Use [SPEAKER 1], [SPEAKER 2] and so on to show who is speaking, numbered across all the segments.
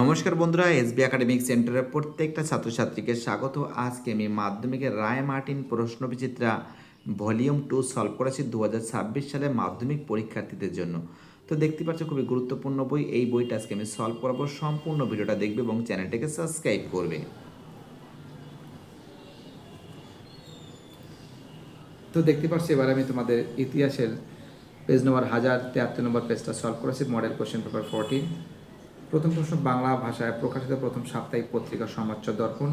[SPEAKER 1] নমস্কার বন্ধুরা, SB academic সেন্টারের প্রত্যেকটা ছাত্রছাত্রীকে স্বাগত। আজকে আমি মাধ্যমিকের রায় মার্টিন প্রশ্নবিচিত্রা ভলিউম টু সলভ করেছি দু সালে মাধ্যমিক পরীক্ষার্থীদের জন্য। তো দেখতে পাচ্ছ, খুবই গুরুত্বপূর্ণ বই। এই বইটা আজকে আমি সলভ করাবো সম্পূর্ণ ভিডিওটা দেখবে এবং চ্যানেলটাকে সাবস্ক্রাইব করবে। তো দেখতে পাচ্ছি, এবার আমি তোমাদের ইতিহাসের পেজ নম্বর হাজার তিয়াত্তর নম্বর পেজটা সলভ করেছি, মডেল কোশ্চেন পেপার ফোরটিন। প্রথম প্রশ্ন, বাংলা ভাষায় প্রকাশিত প্রথম সাপ্তাহিক পত্রিকা সমাচ্য দর্পণ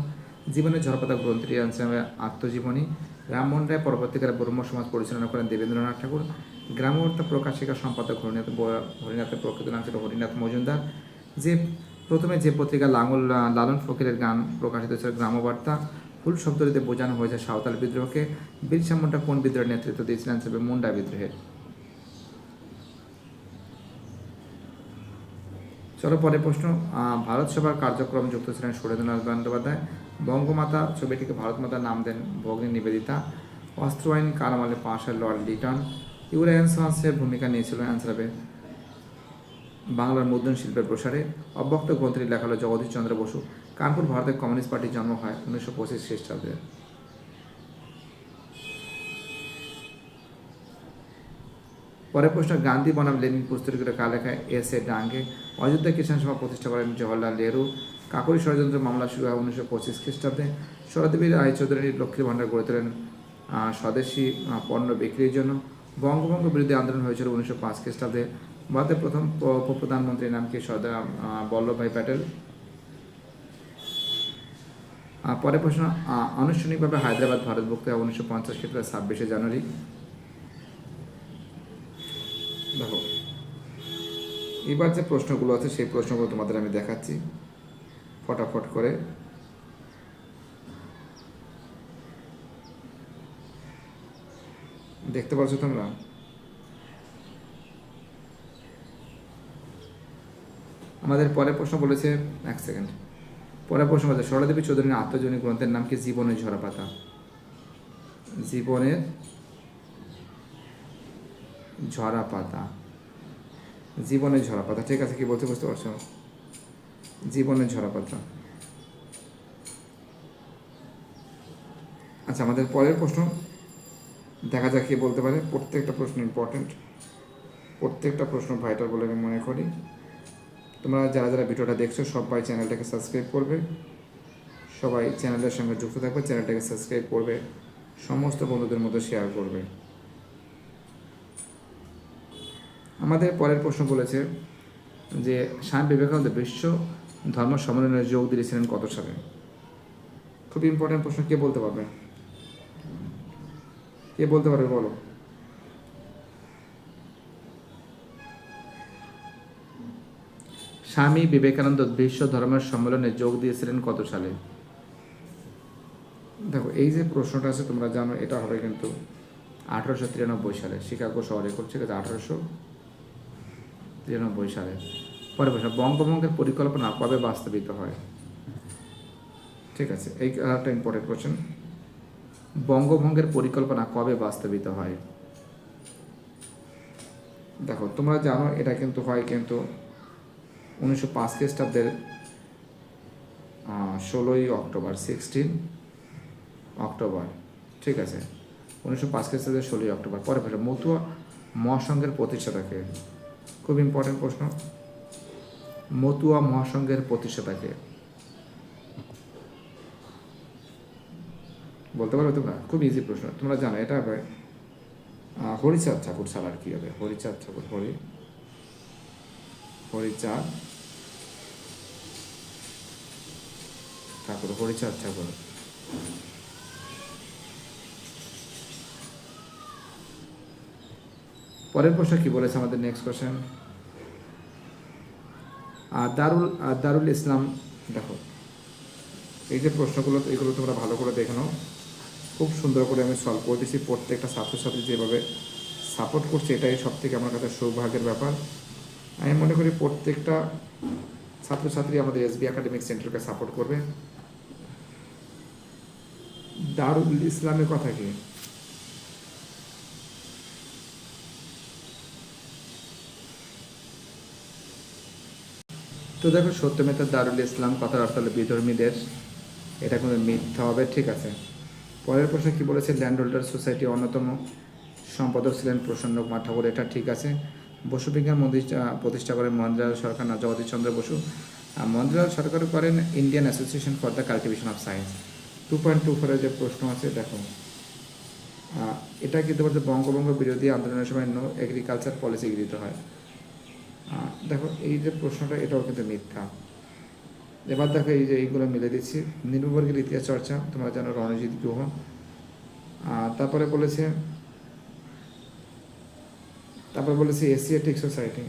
[SPEAKER 1] জীবনের ঝড়পাতা গ্রন্থটি হিসেবে আত্মজীবনী রামমোহন রায় পরবর্তীকালে ব্রহ্ম সমাজ পরিচালনা করেন দেবেন্দ্রনাথ ঠাকুর, গ্রামবার্তা প্রকাশিকা সম্পাদক হরিনাথ হরিনাথের প্রকৃত নাম ছিল হরিনাথ মজুমদার। যে প্রথমে যে পত্রিকা লাঙ্গল লালন ফকিরের গান প্রকাশিত ছিল গ্রামবার্তা, ফুল শব্দটিতে বোঝানো হয়েছে সাঁওতাল বিদ্রোহকে। বিরসা মুন্ডা কোন বিদ্রোহের নেতৃত্ব দিয়েছিলেন হিসেবে মুন্ডা বিদ্রোহের? চলো পরে প্রশ্ন। ভারত সভার কার্যক্রম যুক্ত ছিলেন সুরেন্দ্রনাথ বন্দ্যোপাধ্যায়। বঙ্গমাতা ছবিটিকে ভারত মাতার নাম দেন ভগ্নী নিবেদিতা। অস্ত্র আইন কার আমলে পাশ হয় লর্ড লিটন। ইউরায়ন সমাজের ভূমিকা নিয়েছিল অ্যান্সার হবে বাংলার মুদ্রণ শিল্পের প্রসারে। অব্যক্ত গ্রন্থটি লেখা হলো জগদীশ চন্দ্র বসু। কানপুর ভারতের কমিউনিস্ট পার্টির জন্ম হয় উনিশশো পঁচিশ খ্রিস্টাব্দে। পরের প্রশ্ন, গান্ধী, বনাম, লেনিন পুস্তকের কার লেখায় এস এ, ডাঙ্গে, অযোধ্যা কিষাণ সভা প্রতিষ্ঠা করেন জওয়াহরলাল নেহরু। কাকুরি ষড়যন্ত্র মামলা শুরু হয় উনিশশো পঁচিশ খ্রিস্টাব্দে। শরদেবী রায় চৌধুরী লক্ষ্মী ভাণ্ডার গড়ে তোলেন স্বদেশি পণ্য বিক্রির জন্য। বঙ্গভঙ্গ বিরোধী আন্দোলন হয়েছিল উনিশশো পাঁচ খ্রিস্টাব্দে। ভারতের প্রথম প- উপপ্রধানমন্ত্রীর নাম কি? সর্দার বল্লভভাই প্যাটেল। পরের প্রশ্ন আনুষ্ঠানিকভাবে হায়দ্রাবাদ ভারত মুক্ত হয় উনিশশো পঞ্চাশ খ্রিস্টাব্দে ছাব্বিশে জানুয়ারি। দেখো, এবার যে প্রশ্নগুলো আছে, সেই প্রশ্নগুলো তোমাদের আমি দেখাচ্ছি। ফটাফট করে। দেখতে পাচ্ছ তোমরা? আমাদের পরের প্রশ্ন বলেছে, এক সেকেন্ড। পরের প্রশ্ন বলেছে, সরলাদেবী চৌধুরীর আত্মজনী গ্রন্থের নাম কি? জীবনের ঝরা পাতা জীবনের ঝরা পাতা জীবনের ঝরা পাতা ঠিক আছে, কি বলতে বুঝতে পারছ? জীবনের ঝরা পাতা আচ্ছা আমাদের পরের প্রশ্ন। দেখা যাক কে বলতে পারে। প্রত্যেকটা প্রশ্ন ইম্পর্টেন্ট প্রত্যেকটা প্রশ্ন ভাইটাল বলে আমি মনে করি। তোমরা যারা যারা ভিডিওটা দেখছ, সবাই চ্যানেলটাকে সাবস্ক্রাইব করবে। সবাই চ্যানেলের সঙ্গে যুক্ত থাকবে, চ্যানেলটাকে সাবস্ক্রাইব করবে। সমস্ত বন্ধুদের মধ্যে শেয়ার করবে। আমাদের পরের প্রশ্ন বলেছে যে, স্বামী বিবেকানন্দ বিশ্ব ধর্ম সম্মেলনে যোগ দিয়েছিলেন কত সালে? খুব ইম্পর্টেন্ট প্রশ্ন, কে বলতে পারবে? কে বলতে পারবে বলো? স্বামী বিবেকানন্দ বিশ্ব ধর্মের সম্মেলনে যোগ দিয়েছিলেন কত সালে? দেখো, এই যে প্রশ্নটা আছে, তোমরা জানো, এটা হবে কিন্তু আঠারোশো তিরানব্বই সালে। শিকাগো শহরে করছে আঠারোশো তিরানব্বই সালে। পরে প্রশ্ন বঙ্গভঙ্গের পরিকল্পনা কবে বাস্তবিত হয়? ঠিক আছে, এই একটা ইম্পর্টেন্ট কোশ্চেন বঙ্গভঙ্গের পরিকল্পনা কবে বাস্তবিত হয়? দেখো, তোমরা জানো এটা কিন্তু হয় কিন্তু উনিশশো পাঁচ খ্রিস্টাব্দের ষোলোই অক্টোবর সিক্সটিন অক্টোবর। ঠিক আছে, উনিশশো পাঁচ খ্রিস্টাব্দের ষোলোই অক্টোবর। পরে ফেলে মতুয়া মহাসংঘের প্রতিষ্ঠাতাকে খুব ইম্পর্টেন্ট প্রশ্ন। মতুয়া মহাসংঘের প্রতিষ্ঠাতাকে। বলতে পারবে তোমরা? খুব ইজি প্রশ্ন। তোমরা জানো, এটা হরিচাঁদ ঠাকুর ছাড়া আর কি হবে? হরিচাঁদ ঠাকুর, হরি। হরিচাঁদ ঠাকুর হরিচাঁদ ঠাকুর। পরের প্রশ্ন কি বলেছে আমাদের নেক্সট কোশ্চেন দারুল দারুল ইসলাম, দেখো, এই যে প্রশ্নগুলো, এগুলো তোমরা ভালো করে দেখে নাও। খুব সুন্দর করে আমি সলভ করে দিচ্ছি প্রত্যেকটা ছাত্রছাত্রী যেভাবে সাপোর্ট করছে, এটাই সব থেকে আমার কাছে সৌভাগ্যের ব্যাপার। আমি মনে করি প্রত্যেকটা ছাত্রছাত্রী আমাদের এসবি একাডেমিক সেন্টারকে সাপোর্ট করবে। দারুল ইসলামের কথা কি? তো দেখো সত্যমেতা দারুল ইসলাম কথার অর্থ হলো বিধর্মীদের। এটা কোনো মিথ্যা হবে, ঠিক আছে। পরের প্রশ্ন কি বলেছে? ল্যান্ড হোল্ডার সোসাইটি অন্যতম সম্পাদক ছিলেন প্রসন্ন কুমার ঠাকুর। এটা ঠিক আছে। বসু বিজ্ঞান প্রতিষ্ঠা করেন মহেন্দ্রলাল সরকার না জগদীশচন্দ্র বসু। আর মহেন্দ্রলাল সরকার করেন Indian association for the cultivation of science. Two point two ফোরের যে প্রশ্ন আছে, দেখো। এটা কিন্তু বলতে বঙ্গভঙ্গ বিরোধী আন্দোলনের সময় নো এগ্রিকালচার পলিসি গৃহীত হয়। দেখো, এই যে প্রশ্নটা, এটাও কিন্তু মিথ্যা। এবার দেখো, এই যে এইগুলো মিলে দিচ্ছি। নির্মবর্গের ইতিহাস চর্চা, তোমরা জানো রণজিৎ গুহ। তারপরে বলেছে তারপরে বলেছে এশিয়াটিক সোসাইটি।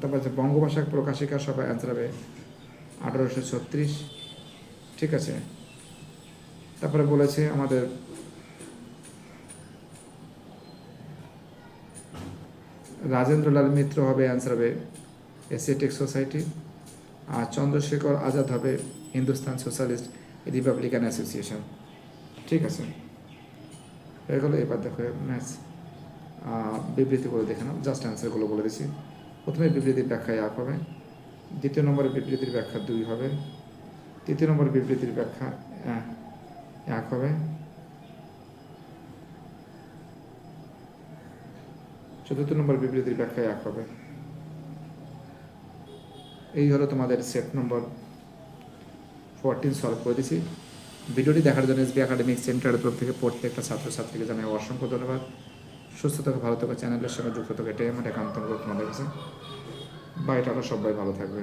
[SPEAKER 1] তারপর বঙ্গভাষা প্রকাশিকা সভা অ্যান্সার হবে আঠারোশো ছত্রিশ। ঠিক আছে? তারপরে বলেছে আমাদের রাজেন্দ্রলাল মিত্র হবে অ্যান্সার হবে এসিয়াটিক সোসাইটি আর চন্দ্রশেখর আজাদ হবে হিন্দুস্তান সোশ্যালিস্ট রিপাবলিকান অ্যাসোসিয়েশন ঠিক আছে? হয়ে গেলো, এবার দেখো ম্যাথস বিবৃতিগুলো দেখে নাও। জাস্ট অ্যান্সারগুলো বলে দিচ্ছি। প্রথমে বিবৃতির ব্যাখ্যা এক হবে, দ্বিতীয় নম্বরের বিবৃতির ব্যাখ্যা দুই হবে, তৃতীয় নম্বর বিবৃতির ব্যাখ্যা এক হবে চতুর্থ নম্বর বিবৃতির ব্যাখ্যা এক হবে। এই হলো তোমাদের সেট নম্বর ফোরটিন সলভ করে দিছি। ভিডিওটি দেখার জন্য এসবি একাডেমিক সেন্টারের তরফ থেকে প্রত্যেকটা ছাত্রছাত্রীকে জানাই অসংখ্য ধন্যবাদ। সুস্থ থাকা, ভালো থাকা, চ্যানেলের সঙ্গে যুক্ত থাকা এটাই আমার একান্ত তোমাদের কাছে। বাইটাটা সবাই ভালো থাকবে।